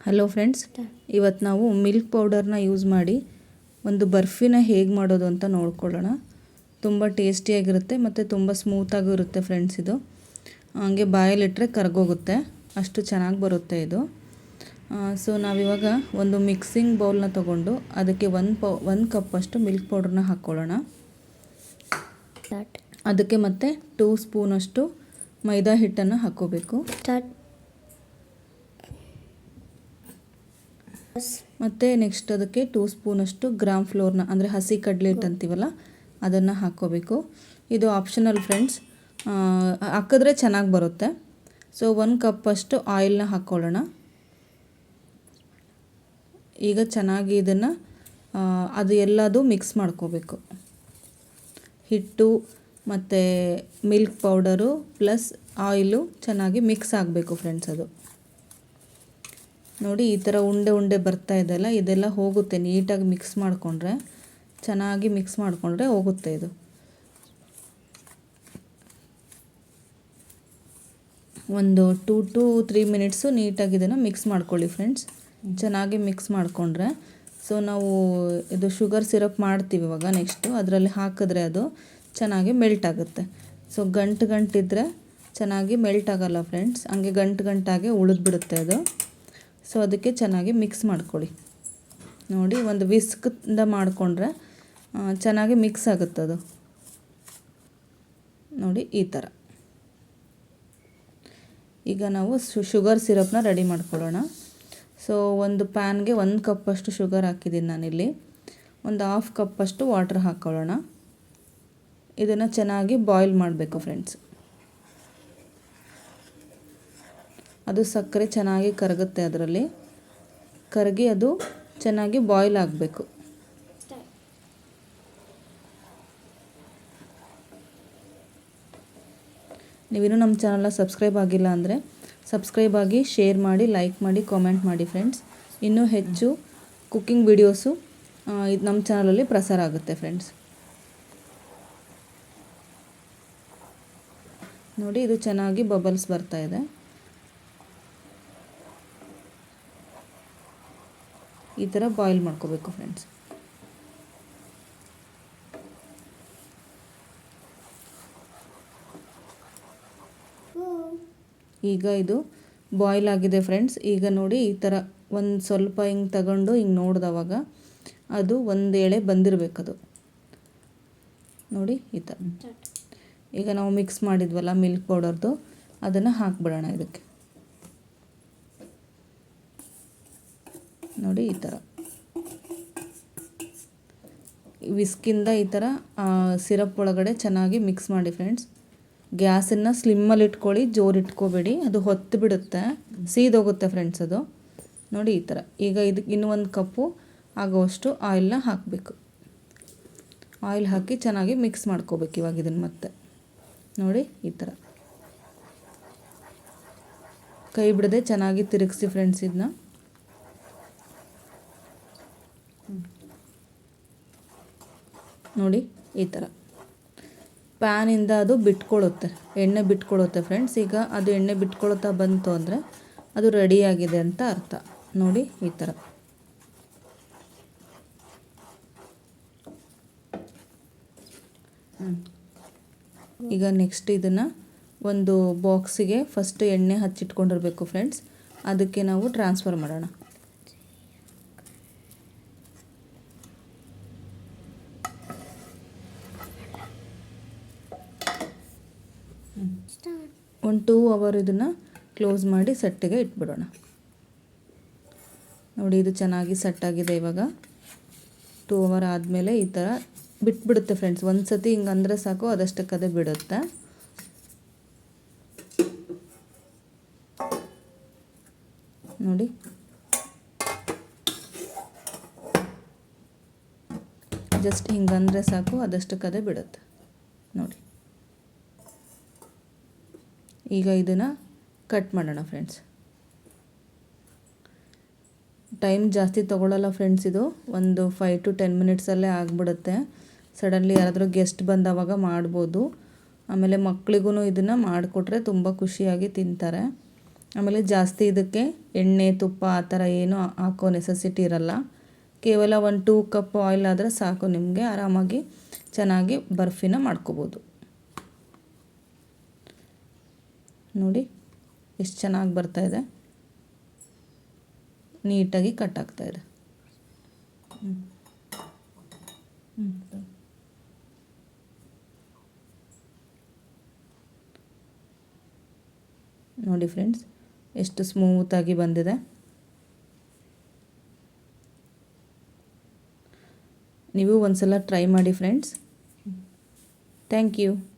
Hello friends ಇವತ್ತು ನಾವು milk ಪೌಡರ್ನ ಯೂಸ್ ಮಾಡಿ ಒಂದು ಬರ್ಫಿನ ಹೇಗೆ ಮಾಡೋದು ಅಂತ ನೋಡ್ಕೊಳ್ಳೋಣ. ತುಂಬ ಟೇಸ್ಟಿಯಾಗಿರುತ್ತೆ ಮತ್ತು ತುಂಬ ಸ್ಮೂತಾಗೂ ಇರುತ್ತೆ ಫ್ರೆಂಡ್ಸ್ ಇದು. ಹಂಗೆ ಬಾಯಲ್ಲಿಟ್ಟರೆ ಕರ್ಗೋಗುತ್ತೆ. ಅಷ್ಟು ಚೆನ್ನಾಗಿ ಬರುತ್ತೆ ಇದು. ಸೊ ನಾವಿವಾಗ ಒಂದು ಮಿಕ್ಸಿಂಗ್ ಬೌಲ್ನ ತೊಗೊಂಡು ಅದಕ್ಕೆ ಒಂದು ಪೌ ಒಂದು ಕಪ್ಪಷ್ಟು ಮಿಲ್ಕ್ ಪೌಡ್ರನ್ನ ಹಾಕ್ಕೊಳ್ಳೋಣ. ಅದಕ್ಕೆ ಮತ್ತೆ ಟೂ ಸ್ಪೂನಷ್ಟು ಮೈದಾ ಹಿಟ್ಟನ್ನು ಹಾಕ್ಕೋಬೇಕು. ಸ್ಟಾರ್ಟ್ ಮತ್ತು ನೆಕ್ಸ್ಟ್ ಅದಕ್ಕೆ ಟೂ ಸ್ಪೂನಷ್ಟು ಗ್ರಾಮ್ ಫ್ಲೋರ್ನ ಅಂದರೆ ಹಸಿ ಕಡಲೆ ಹಿಟ್ಟು ಅಂತೀವಲ್ಲ, ಅದನ್ನು ಹಾಕ್ಕೋಬೇಕು. ಇದು ಆಪ್ಷನಲ್ ಫ್ರೆಂಡ್ಸ್ ಹಾಕಿದ್ರೆ ಚೆನ್ನಾಗಿ ಬರುತ್ತೆ. ಸೊ ಒಂದು ಕಪ್ಪಷ್ಟು ಆಯಿಲ್ನ ಹಾಕ್ಕೊಳ್ಳೋಣ ಈಗ ಚೆನ್ನಾಗಿ ಇದನ್ನು ಅದು ಎಲ್ಲದೂ ಮಿಕ್ಸ್ ಮಾಡ್ಕೋಬೇಕು. ಹಿಟ್ಟು ಮತ್ತು ಮಿಲ್ಕ್ ಪೌಡರು ಪ್ಲಸ್ ಆಯಿಲು ಚೆನ್ನಾಗಿ ಮಿಕ್ಸ್ ಆಗಬೇಕು ಫ್ರೆಂಡ್ಸ್ ಅದು. ನೋಡಿ, ಈ ಥರ ಉಂಡೆ ಉಂಡೆ ಬರ್ತಾ ಇದೆಯಲ್ಲ, ಇದೆಲ್ಲ ಹೋಗುತ್ತೆ. ನೀಟಾಗಿ ಮಿಕ್ಸ್ ಮಾಡಿಕೊಂಡ್ರೆ, ಚೆನ್ನಾಗಿ ಮಿಕ್ಸ್ ಮಾಡಿಕೊಂಡ್ರೆ ಹೋಗುತ್ತೆ ಇದು. ಒಂದು ಟೂ ಟು ತ್ರೀ ಮಿನಿಟ್ಸು ನೀಟಾಗಿ ಇದನ್ನು ಮಿಕ್ಸ್ ಮಾಡ್ಕೊಳ್ಳಿ ಫ್ರೆಂಡ್ಸ್ ಚೆನ್ನಾಗಿ ಮಿಕ್ಸ್ ಮಾಡಿಕೊಂಡ್ರೆ. ಸೊ ನಾವು ಇದು ಶುಗರ್ ಸಿರಪ್ ಮಾಡ್ತೀವಿ ಇವಾಗ ನೆಕ್ಸ್ಟು ಅದರಲ್ಲಿ ಹಾಕಿದ್ರೆ ಅದು ಚೆನ್ನಾಗಿ ಮೆಲ್ಟ್ ಆಗುತ್ತೆ. ಸೊ ಗಂಟು ಗಂಟಿದ್ರೆ ಚೆನ್ನಾಗಿ ಮೆಲ್ಟ್ ಆಗೋಲ್ಲ ಫ್ರೆಂಡ್ಸ್ ಹಂಗೆ ಗಂಟು ಗಂಟಾಗೆ ಉಳಿದ್ಬಿಡುತ್ತೆ ಅದು. ಸೊ ಅದಕ್ಕೆ ಚೆನ್ನಾಗಿ ಮಿಕ್ಸ್ ಮಾಡ್ಕೊಳ್ಳಿ. ನೋಡಿ, ಒಂದು ವಿಸ್ಕಿಂದ ಮಾಡಿಕೊಂಡ್ರೆ ಚೆನ್ನಾಗಿ ಮಿಕ್ಸ್ ಆಗುತ್ತೆ ಅದು. ನೋಡಿ, ಈ ಥರ. ಈಗ ನಾವು ಶುಗರ್ ಸಿರಪ್ನ ರೆಡಿ ಮಾಡ್ಕೊಳ್ಳೋಣ. ಸೊ ಒಂದು ಪ್ಯಾನ್ಗೆ ಒಂದು ಕಪ್ಪಷ್ಟು ಶುಗರ್ ಹಾಕಿದ್ದೀನಿ ನಾನಿಲ್ಲಿ. ಒಂದು ಹಾಫ್ ಕಪ್ಪಷ್ಟು ವಾಟ್ರ್ ಹಾಕ್ಕೊಳ್ಳೋಣ ಇದನ್ನು ಚೆನ್ನಾಗಿ ಬಾಯ್ಲ್ ಮಾಡಬೇಕು ಫ್ರೆಂಡ್ಸ್ ಅದು ಸಕ್ಕರೆ ಚೆನ್ನಾಗಿ ಕರಗುತ್ತೆ ಅದರಲ್ಲಿ. ಕರಗಿ ಅದು ಚೆನ್ನಾಗಿ ಬಾಯ್ಲ್ ಆಗಬೇಕು. ನೀವಿನ್ನೂ ನಮ್ಮ ಚಾನಲ್ನ ಸಬ್ಸ್ಕ್ರೈಬ್ ಆಗಿಲ್ಲ ಅಂದರೆ ಸಬ್ಸ್ಕ್ರೈಬ್ ಆಗಿ ಶೇರ್ ಮಾಡಿ ಲೈಕ್ ಮಾಡಿ ಕಾಮೆಂಟ್ ಮಾಡಿ ಫ್ರೆಂಡ್ಸ್ ಇನ್ನೂ ಹೆಚ್ಚು ಕುಕ್ಕಿಂಗ್ ವಿಡಿಯೋಸು ಇದು ನಮ್ಮ ಚಾನಲಲ್ಲಿ ಪ್ರಸಾರ ಆಗುತ್ತೆ ಫ್ರೆಂಡ್ಸ್ ನೋಡಿ ಇದು ಚೆನ್ನಾಗಿ ಬಬಲ್ಸ್ ಬರ್ತಾ ಇದೆ. ಈ ಥರ ಬಾಯ್ಲ್ ಮಾಡ್ಕೋಬೇಕು ಫ್ರೆಂಡ್ಸ್. ಈಗ ಇದು ಬಾಯ್ಲ್ ಆಗಿದೆ ಫ್ರೆಂಡ್ಸ್. ಈಗ ನೋಡಿ ಈ ಥರ ಒಂದು ಸ್ವಲ್ಪ ಹಿಂಗೆ ತಗೊಂಡು ಹಿಂಗೆ ನೋಡಿದವಾಗ ಅದು ಒಂದು ಎಳೆ ಬಂದಿರಬೇಕದು ನೋಡಿ ಈ ಥರ ಈಗ ನಾವು ಮಿಕ್ಸ್ ಮಾಡಿದ್ವಲ್ಲ ಮಿಲ್ಕ್ ಪೌಡರ್ದು ಅದನ್ನು ಹಾಕ್ಬಿಡೋಣ ಇದಕ್ಕೆ. ನೋಡಿ ಈ ಥರ. ವಿಸ್ಕಿಂದ ಈ ಥರ ಸಿರಪ್ ಒಳಗಡೆ ಚೆನ್ನಾಗಿ ಮಿಕ್ಸ್ ಮಾಡಿ ಫ್ರೆಂಡ್ಸ್. ಗ್ಯಾಸನ್ನು ಸ್ಲಿಮ್ಮಲ್ಲಿ ಇಟ್ಕೊಳ್ಳಿ, ಜೋರು ಇಟ್ಕೋಬೇಡಿ. ಅದು ಹೊತ್ತು ಬಿಡುತ್ತೆ, ಸೀದೋಗುತ್ತೆ ಫ್ರೆಂಡ್ಸ್ ಅದು. ನೋಡಿ ಈ ಥರ. ಈಗ ಇದಕ್ಕೆ ಇನ್ನೂ ಒಂದು ಕಪ್ಪು ಆಗೋವಷ್ಟು ಆಯಿಲ್ನ ಹಾಕಬೇಕು. ಆಯಿಲ್ ಹಾಕಿ ಚೆನ್ನಾಗಿ ಮಿಕ್ಸ್ ಮಾಡ್ಕೋಬೇಕು ಇವಾಗ ಇದನ್ನು ಮತ್ತೆ. ನೋಡಿ ಈ ಥರ. ಕೈ ಬಿಡದೆ ಚೆನ್ನಾಗಿ ತಿರುಗಿಸಿ ಫ್ರೆಂಡ್ಸ್ ಇದನ್ನ. ನೋಡಿ, ಈ ಥರ ಪ್ಯಾನಿಂದ ಅದು ಬಿಟ್ಕೊಳ್ಳುತ್ತೆ. ಎಣ್ಣೆ ಬಿಟ್ಕೊಳ್ಳುತ್ತೆ ಫ್ರೆಂಡ್ಸ್ ಈಗ ಅದು ಎಣ್ಣೆ ಬಿಟ್ಕೊಳುತ್ತಾ ಬಂತು ಅಂದರೆ ಅದು ರೆಡಿಯಾಗಿದೆ ಅಂತ ಅರ್ಥ. ನೋಡಿ, ಈ ಥರ ಈಗ ನೆಕ್ಸ್ಟ್ ಇದನ್ನು ಒಂದು ಬಾಕ್ಸಿಗೆ ಫಸ್ಟ್ ಎಣ್ಣೆ ಹಚ್ಚಿಟ್ಕೊಂಡಿರಬೇಕು ಫ್ರೆಂಡ್ಸ್ ಅದಕ್ಕೆ ನಾವು ಟ್ರಾನ್ಸ್ಫರ್ ಮಾಡೋಣ. ಒಂದು ಟೂ ಅವರ್ ಇದನ್ನು ಕ್ಲೋಸ್ ಮಾಡಿ ಸೆಟ್ಟಿಗೆ ಇಟ್ಬಿಡೋಣ. ನೋಡಿ, ಇದು ಚೆನ್ನಾಗಿ ಸೆಟ್ಟಾಗಿದೆ ಇವಾಗ. ಟೂ ಅವರ್ ಆದಮೇಲೆ ಈ ಥರ ಬಿಟ್ಬಿಡುತ್ತೆ ಫ್ರೆಂಡ್ಸ್ ಒಂದು ಸತಿ ಹಿಂಗೆ ಅಂದರೆ ಸಾಕು ಅದಷ್ಟಕ್ಕದೇ ಬಿಡುತ್ತೆ. ನೋಡಿ. ಜಸ್ಟ್ ಹಿಂಗಂದರೆ ಸಾಕು ಅದಷ್ಟಕ್ಕದೇ ಬಿಡುತ್ತೆ. ನೋಡಿ. ಈಗ ಇದನ್ನು ಕಟ್ ಮಾಡೋಣ ಫ್ರೆಂಡ್ಸ್ ಟೈಮ್ ಜಾಸ್ತಿ ತೊಗೊಳ್ಳಲ್ಲ ಫ್ರೆಂಡ್ಸ್ ಇದು. ಒಂದು ಫೈವ್ ಟು ಟೆನ್ ಮಿನಿಟ್ಸಲ್ಲೇ ಆಗಿಬಿಡುತ್ತೆ. ಸಡನ್ಲಿ ಯಾರಾದರೂ ಗೆಸ್ಟ್ ಬಂದವಾಗ ಮಾಡ್ಬೋದು. ಆಮೇಲೆ ಮಕ್ಕಳಿಗೂ ಇದನ್ನು ಮಾಡಿಕೊಟ್ರೆ ತುಂಬ ಖುಷಿಯಾಗಿ ತಿಂತಾರೆ. ಆಮೇಲೆ ಜಾಸ್ತಿ ಇದಕ್ಕೆ ಎಣ್ಣೆ, ತುಪ್ಪ ಆ ಥರ ಏನು ಹಾಕೋ ನೆಸೆಸಿಟಿ ಇರಲ್ಲ. ಕೇವಲ ಒಂದು ಟೂ ಕಪ್ ಆಯಿಲ್ ಆದರೆ ಸಾಕು. ನಿಮಗೆ ಆರಾಮಾಗಿ ಚೆನ್ನಾಗಿ ಬರ್ಫಿನ ಮಾಡ್ಕೋಬೋದು. ನೋಡಿ, ಎಷ್ಟು ಚೆನ್ನಾಗಿ ಬರ್ತಾಯಿದೆ ನೀಟಾಗಿ ಕಟ್ ಆಗ್ತಾ. ಹ್ಮ್. ನೋಡಿ ಫ್ರೆಂಡ್ಸ್, ಎಷ್ಟು ಸ್ಮೂತಾಗಿ ಬಂದಿದೆ. ನೀವು ಒಂದ್ಸಲ ಟ್ರೈ ಮಾಡಿ ಫ್ರೆಂಡ್ಸ್. Thank you.